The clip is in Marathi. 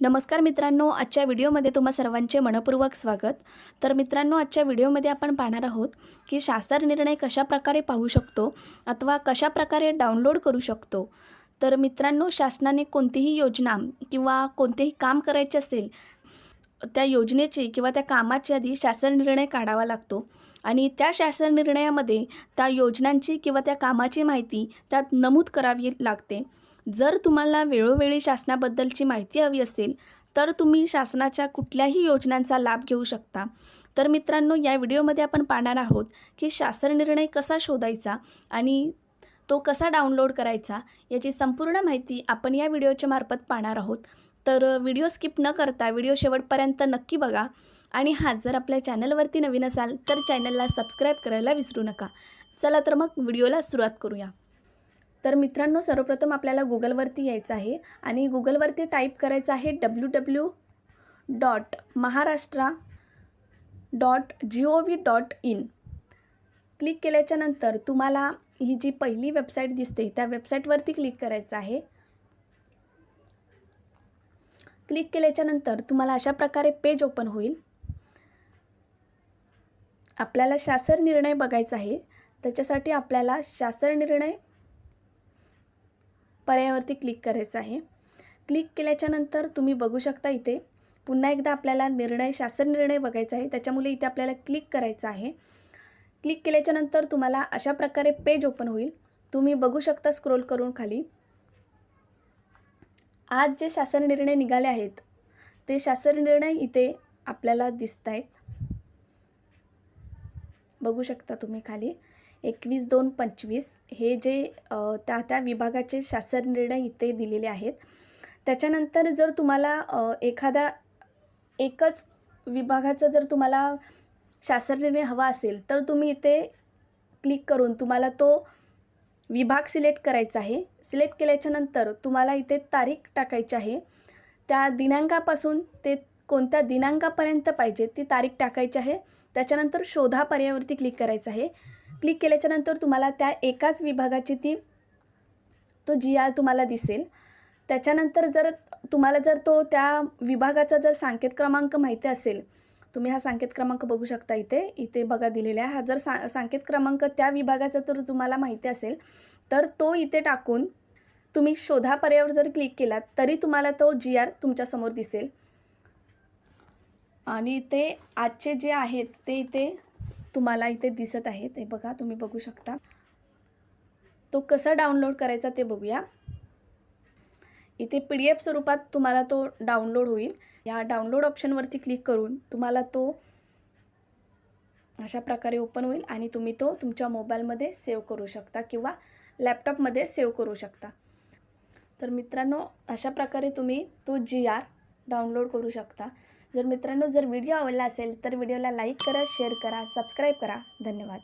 नमस्कार मित्रांनो आजच्या व्हिडिओमध्ये तुम्हा सर्वांचे मनपूर्वक स्वागत. तर मित्रांनो आजच्या व्हिडिओमध्ये आपण पाहणार आहोत की शास्त्र निर्णय कशाप्रकारे पाहू शकतो अथवा कशाप्रकारे डाउनलोड करू शकतो. तर मित्रांनो शासनाने कोणतीही योजना किंवा कोणतेही काम करायचे असेल त्या योजनेची किंवा त्या कामाची आधी शासन निर्णय काढावा लागतो. आणि त्या शासन निर्णयामध्ये त्या योजनांची किंवा त्या कामाची माहिती त्यात नमूद करावी लागते. जर तुम्हाला वेळोवेळी शासनाबद्दलची माहिती हवी असेल तर तुम्ही शासनाच्या कुठल्याही योजनांचा लाभ घेऊ शकता. तर मित्रांनो या व्हिडिओमध्ये आपण पाहणार आहोत की शासन निर्णय कसा शोधायचा आणि तो कसा डाउनलोड करायचा याची संपूर्ण माहिती आपण या व्हिडिओच्या मार्फत पाहणार आहोत. तर व्हिडिओ स्किप न करता व्हिडिओ शेवटपर्यंत नक्की बघा आणि हां जर आपल्या चॅनलवरती नवीन असाल तर चॅनलला सबस्क्राईब करायला विसरू नका. चला तर मग व्हिडिओला सुरुवात करूया. तर मित्रांनो सर्वप्रथम आपल्याला गुगलवरती यायचं आहे आणि गुगलवरती टाईप करायचं आहे W W dot Maharashtra dot G O V dot in click केल्याच्यानंतर तुम्हाला ही जी पहिली वेबसाईट दिसते त्या वेबसाईटवरती क्लिक करायचं आहे. क्लिक केल्याच्यानंतर तुम्हाला अशा प्रकारे पेज ओपन होईल. आपल्याला शासन निर्णय बघायचा आहे. त्याच्यासाठी आपल्याला शासन निर्णय पर्यायावरती क्लिक करायचं आहे. क्लिक केल्याच्यानंतर तुम्ही बघू शकता इथे पुन्हा एकदा आपल्याला निर्णय शासन निर्णय बघायचा आहे. त्याच्यामुळे इथे आपल्याला क्लिक करायचं आहे. क्लिक केल्याच्यानंतर तुम्हाला अशा प्रकारे पेज ओपन होईल. तुम्ही बघू शकता स्क्रोल करून खाली. आज जे शासन निर्णय निघाले आहेत ते शासन निर्णय इथे आपल्याला दिसत आहेत बघू शकता तुम्ही खाली. एकवीस दोन पंचवीस हे जे त्या त्या विभागाचे शासन निर्णय इथे दिलेले आहेत. त्याच्यानंतर जर तुम्हाला एखादा एकच विभागाचं जर तुम्हाला शासन निर्णय हवा असेल तर तुम्ही इथे क्लिक करून तुम्हाला तो विभाग सिलेक्ट करायचा आहे. सिलेक्ट केल्याच्यानंतर तुम्हाला इथे तारीख टाकायची आहे. त्या दिनांकापासून ते कोणत्या दिनांकापर्यंत पाहिजे ती तारीख टाकायची आहे. त्याच्यानंतर शोधा पर्यायावरती क्लिक करायचं आहे. क्लिक केल्याच्यानंतर तुम्हाला त्या एकाच विभागाची ती तो जी आर तुम्हाला दिसेल. त्याच्यानंतर जर तुम्हाला जर तो त्या विभागाचा जर सांकेत क्रमांक माहिती असेल तुम्ही हा सांकेत क्रमांक बघू शकता इथे. इथे बघा दिलेला आहे. हा जर सा सांकेत क्रमांक त्या विभागाचा तर तुम्हाला माहिती असेल तर तो इथे टाकून तुम्ही शोधा पर्यायावर जर क्लिक केलात तरी तुम्हाला तो जी आर तुमच्यासमोर दिसेल. आणि इथे आजचे जे आहेत ते इथे तुम्हाला इथे दिसत आहे ते बघा तुम्ही बघू शकता. तो कसा डाउनलोड करायचा ते बघूया. इथे पी डी एफ स्वरूपात तुम्हाला तो डाउनलोड होईल. या डाउनलोड ऑप्शनवरती क्लिक करून तुम्हाला तो अशा प्रकारे ओपन होईल आणि तुम्ही तो तुमच्या मोबाईलमध्ये सेव्ह करू शकता किंवा लॅपटॉपमध्ये सेव्ह करू शकता. तर मित्रांनो अशा प्रकारे तुम्ही तो जी आर डाउनलोड करू शकता. जर मित्रांनो जर व्हिडिओ आवडला असेल तर व्हिडिओला लाईक करा शेअर करा सबस्क्राईब करा. धन्यवाद.